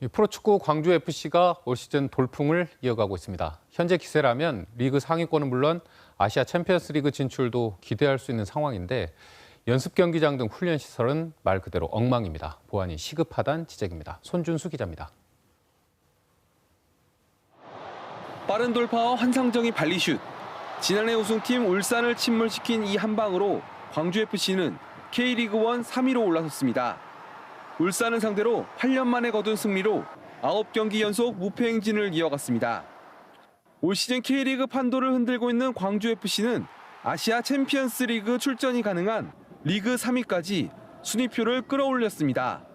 이 프로축구 광주 FC가 올 시즌 돌풍을 이어가고 있습니다. 현재 기세라면 리그 상위권은 물론 아시아 챔피언스 리그 진출도 기대할 수 있는 상황인데 연습 경기장 등 훈련 시설은 말 그대로 엉망입니다. 보안이 시급하다는 지적입니다. 손준수 기자입니다. 빠른 돌파와 환상적인 발리슛. 지난해 우승팀 울산을 침몰시킨 이 한 방으로 광주FC는 K리그1 3위로 올라섰습니다. 울산을 상대로 8년 만에 거둔 승리로 9경기 연속 무패 행진을 이어갔습니다. 올 시즌 K리그 판도를 흔들고 있는 광주FC는 아시아 챔피언스 리그 출전이 가능한 리그 3위까지 순위표를 끌어올렸습니다.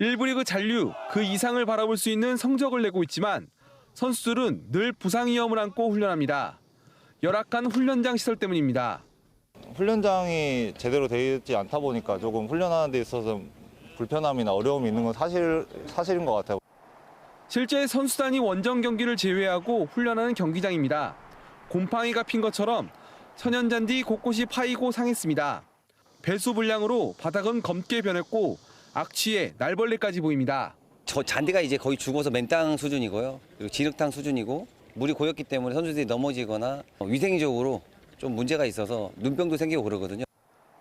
1부 리그 잔류 그 이상을 바라볼 수 있는 성적을 내고 있지만 선수들은 늘 부상 위험을 안고 훈련합니다. 열악한 훈련장 시설 때문입니다. 훈련장이 제대로 되어 있지 않다 보니까 조금 훈련하는 데 있어서 불편함이나 어려움이 있는 건 사실, 사실인 것 같아요. 실제 선수단이 원정 경기를 제외하고 훈련하는 경기장입니다. 곰팡이가 핀 것처럼 천연잔디 곳곳이 파이고 상했습니다. 배수 불량으로 바닥은 검게 변했고 악취에 날벌레까지 보입니다. 저 잔디가 이제 거의 죽어서 맨땅 수준이고요. 그리고 진흙탕 수준이고 물이 고였기 때문에 선수들이 넘어지거나 위생적으로 좀 문제가 있어서 눈병도 생기고 그러거든요.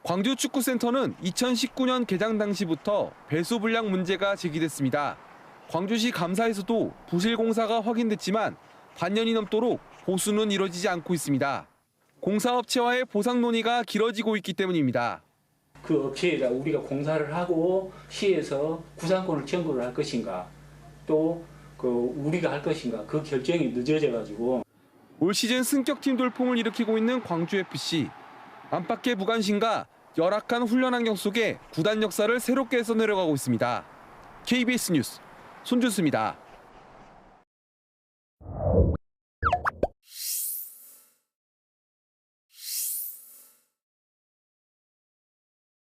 광주 축구센터는 2019년 개장 당시부터 배수 불량 문제가 제기됐습니다. 광주시 감사에서도 부실 공사가 확인됐지만 반년이 넘도록 보수는 이뤄지지 않고 있습니다. 공사업체와의 보상 논의가 길어지고 있기 때문입니다. 그 업체에다 우리가 공사를 하고 시에서 구상권을 청구를 할 것인가 또 그 우리가 할 것인가 그 결정이 늦어져 가지고 올 시즌 승격팀 돌풍을 일으키고 있는 광주FC. 안팎의 무관심과 열악한 훈련 환경 속에 구단 역사를 새롭게 써내려가고 있습니다. KBS 뉴스 손준수입니다.